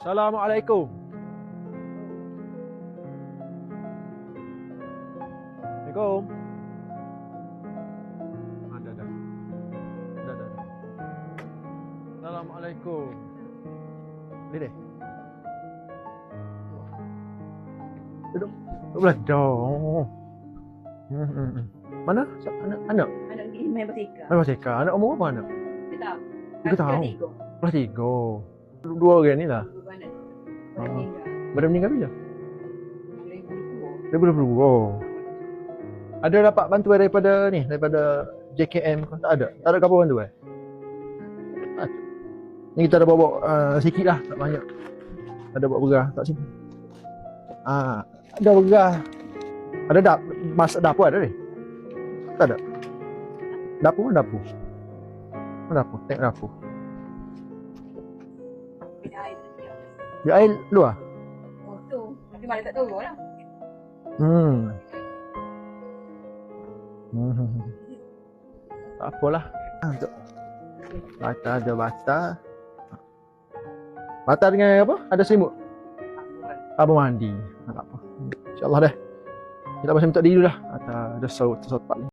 Assalamualaikum. Assalamualaikum. Ada ada. Ada ada. Assalamualaikum. Ni deh. Duduk. Duduk belah. Dah. Hmm, hmm, hmm. Mana? Anak anak. Anak ni main bertika. Mana Ceka? Anak umur apa anak? Dia tahu. Dia tahu. Tiga. Kelas tiga. Dua orang ni lah. Dua anak. Ah. Boleh meninggal. Baru meninggal bila? Boleh dua. Dia belum dua. Ada dapat bantuan daripada ni, daripada JKM ke? Tak ada. Tak ada apa bantuan. Ada. Ni kita ada bawa uh, sikit lah, tak banyak. Ada bawa berah tak sini. Ah, ada berah. Ada dap masak dapur ada ni? Tak ada. Dapur mana dapur? Mana dapur? Tengok dapur. Bina air luar. Oh tu. Tapi malah tak tahu lah. Hmm. Hmm. Tak apalah. Ah, Untuk bata ada bata. Bata dengan apa? Ada selimut. Apa mandi. Ah, Tak apa. InsyaAllah dah. Kita masih minta diri dulu lah. Ada ada saut saut ni.